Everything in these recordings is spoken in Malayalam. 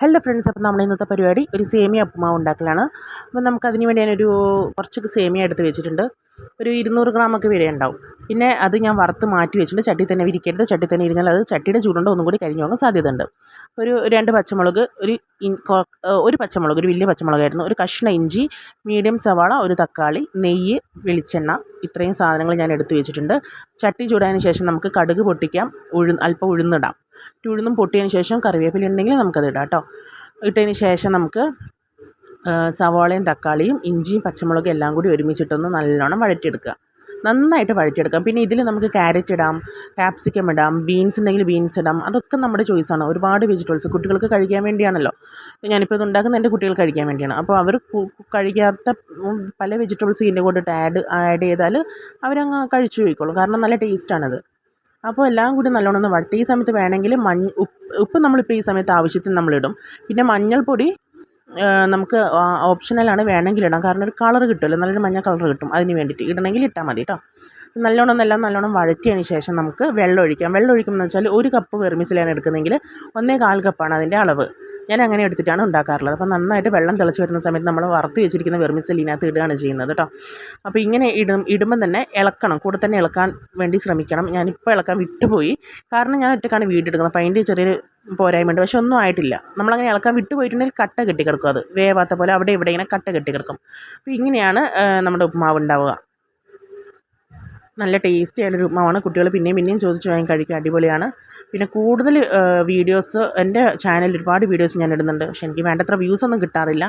ഹലോ ഫ്രണ്ട്സ് അപ്പോൾ നമ്മുടെ ഇന്നത്തെ പരിപാടി ഒരു സേമിയ ഉപ്പുമാവ് ഉണ്ടാക്കലാണ്. അപ്പോൾ നമുക്ക് അതിന് വേണ്ടി ഞാനൊരു കുറച്ച് സേമിയ എടുത്ത് വെച്ചിട്ടുണ്ട്. ഒരു ഇരുന്നൂറ് ഗ്രാമൊക്കെ വില ഉണ്ടാവും. പിന്നെ അത് ഞാൻ വറുത്ത് മാറ്റി വെച്ചിട്ടുണ്ട്. ചട്ടി തന്നെ വിരിക്കരുത്. ചട്ടി തന്നെ ഇരുന്നാൽ അത് ചട്ടിയുടെ ചൂടുണ്ട് ഒന്നും കൂടി കരിഞ്ഞു പോകാൻ സാധ്യതയുണ്ട്. ഒരു രണ്ട് പച്ചമുളക് ഒരു ഒരു പച്ചമുളക് ഒരു വലിയ പച്ചമുളകായിരുന്നു. ഒരു കഷ്ണ ഇഞ്ചി മീഡിയം സവാള ഒരു തക്കാളി നെയ്യ് വെളിച്ചെണ്ണ ഇത്രയും സാധനങ്ങൾ ഞാൻ എടുത്തു വെച്ചിട്ടുണ്ട്. ചട്ടി ചൂടായതിന് ശേഷം നമുക്ക് കടുക് പൊട്ടിക്കാം. ഉഴു അല്പം ഉഴുന്നിടാം. ഉഴുന്നും പൊട്ടിയതിന് ശേഷം കറിവേപ്പില ഉണ്ടെങ്കിൽ നമുക്കത് ഇടാം കേട്ടോ ഇട്ടതിന് ശേഷം നമുക്ക് സവാളയും തക്കാളിയും ഇഞ്ചിയും പച്ചമുളകും എല്ലാം കൂടി ഒരുമിച്ചിട്ടൊന്ന് നല്ലോണം വഴറ്റിയെടുക്കുക. നന്നായിട്ട് വഴറ്റിയെടുക്കാം. പിന്നെ ഇതിൽ നമുക്ക് ക്യാരറ്റ് ഇടാം കാപ്സിക്കം ഇടാം ബീൻസ് ഉണ്ടെങ്കിൽ ബീൻസ് ഇടാം. അതൊക്കെ നമ്മുടെ ചോയ്സാണ് ഒരുപാട് വെജിറ്റബിൾസ് കുട്ടികൾക്ക് കഴിക്കാൻ വേണ്ടിയാണല്ലോ. ഞാനിപ്പോൾ ഇത് ഉണ്ടാക്കുന്ന എന്റെ കുട്ടികൾ കഴിക്കാൻ വേണ്ടിയാണ്. അപ്പോൾ അവർ കഴിക്കാത്ത പല വെജിറ്റബിൾസ് ഇതിന്റെ കൂടെ ആഡ് ആഡ് ചെയ്താൽ അവരങ്ങ് കഴിച്ചു പോയിക്കോളും. കാരണം നല്ല ടേസ്റ്റാണത് അപ്പോൾ എല്ലാം കൂടി നല്ലോണം ഒന്ന് വട്ടി ഈ സമയത്ത് വേണമെങ്കിൽ മഞ്ഞ ഉപ്പ് നമ്മളിപ്പോൾ ഈ സമയത്ത് ആവശ്യത്തിന് നമ്മളിടും പിന്നെ മഞ്ഞൾപ്പൊടി നമുക്ക് ഓപ്ഷണലാണ് വേണമെങ്കിൽ ഇടാം. കാരണം ഒരു കളർ കിട്ടുമല്ലോ. നല്ലൊരു മഞ്ഞ കളർ കിട്ടും. അതിന് വേണ്ടിയിട്ട് ഇടണമെങ്കിൽ ഇട്ടാൽ മതി കേട്ടോ നല്ലോണം എല്ലാം നല്ലോണം വഴറ്റിയതിന് ശേഷം നമുക്ക് വെള്ളം ഒഴിക്കാം. വെള്ളം ഒഴിക്കുമെന്ന് വെച്ചാൽ ഒരു കപ്പ് വെർമിസിലാണ് എടുക്കുന്നതെങ്കിൽ ഒന്നേ കാൽ കപ്പാണ് അതിന്റെ അളവ്. ഞാൻ അങ്ങനെ എടുത്തിട്ടാണ് ഉണ്ടാക്കാറുള്ളത്. അപ്പോൾ നന്നായിട്ട് വെള്ളം തിളച്ച് വരുന്ന സമയത്ത് നമ്മൾ വറുത്ത് വെച്ചിരിക്കുന്ന വെർമിസെല്ലിനകത്ത് ഇടുകയാണ് ചെയ്യുന്നത് കേട്ടോ. അപ്പോൾ ഇങ്ങനെ ഇടും ഇടുമ്പം തന്നെ ഇളക്കണം. കൂടെ തന്നെ ഇളക്കാൻ വേണ്ടി ശ്രമിക്കണം. ഞാനിപ്പോൾ ഇളക്കാൻ വിട്ടുപോയി. കാരണം ഞാൻ ഒറ്റക്കാണ് വീടെടുക്കുന്നത് അപ്പോൾ അതിന്റെ ചെറിയൊരു പോരായ്മയുണ്ട്. പക്ഷെ ഒന്നും ആയിട്ടില്ല. നമ്മളങ്ങനെ ഇളക്കാൻ വിട്ടുപോയിട്ടുണ്ടെങ്കിൽ കട്ട കെട്ടിക്കിടക്കും അത്. വേവാത്ത പോലെ അവിടെ ഇവിടെ ഇങ്ങനെ കട്ട കെട്ടിക്കിടക്കും. അപ്പോൾ ഇങ്ങനെയാണ് നമ്മുടെ ഉപ്പുമാവ് ഉണ്ടാവുക. നല്ല ടേസ്റ്റി ആയിട്ടൊരു ഉപ്പുമാവാണ് കുട്ടികൾ പിന്നെയും പിന്നെയും ചോദിച്ചു വാങ്ങി കഴിക്കുക അടിപൊളിയാണ്. പിന്നെ കൂടുതൽ വീഡിയോസ് എന്റെ ചാനലിൽ ഒരുപാട് വീഡിയോസ് ഞാൻ ഇടുന്നുണ്ട്. പക്ഷേ എനിക്ക് വേണ്ടത്ര വ്യൂസ് ഒന്നും കിട്ടാറില്ല.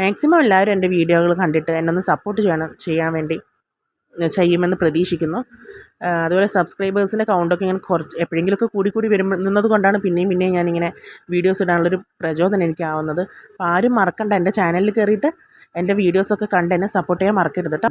മാക്സിമം എല്ലാവരും എന്റെ വീഡിയോകൾ കണ്ടിട്ട് എന്നെ ഒന്ന് സപ്പോർട്ട് ചെയ്യണം ചെയ്യാൻ വേണ്ടി ചെയ്യുമെന്ന് പ്രതീക്ഷിക്കുന്നു. അതുപോലെ സബ്സ്ക്രൈബേഴ്സിന്റെ കൗണ്ടൊക്കെ ഇങ്ങനെ കുറച്ച് എപ്പോഴെങ്കിലുമൊക്കെ കൂടി കൂടി വരുമ്പോൾ നിന്നത് കൊണ്ടാണ് പിന്നെയും പിന്നെയും ഞാനിങ്ങനെ വീഡിയോസ് ഇടാനുള്ളൊരു പ്രചോദനം എനിക്കാവുന്നത്. അപ്പോൾ ആരും മറക്കണ്ട. എന്റെ ചാനലിൽ കയറിയിട്ട് എന്റെ വീഡിയോസൊക്കെ കണ്ട് എന്നെ സപ്പോർട്ട് ചെയ്യാൻ മറക്കരുത് കേട്ടോ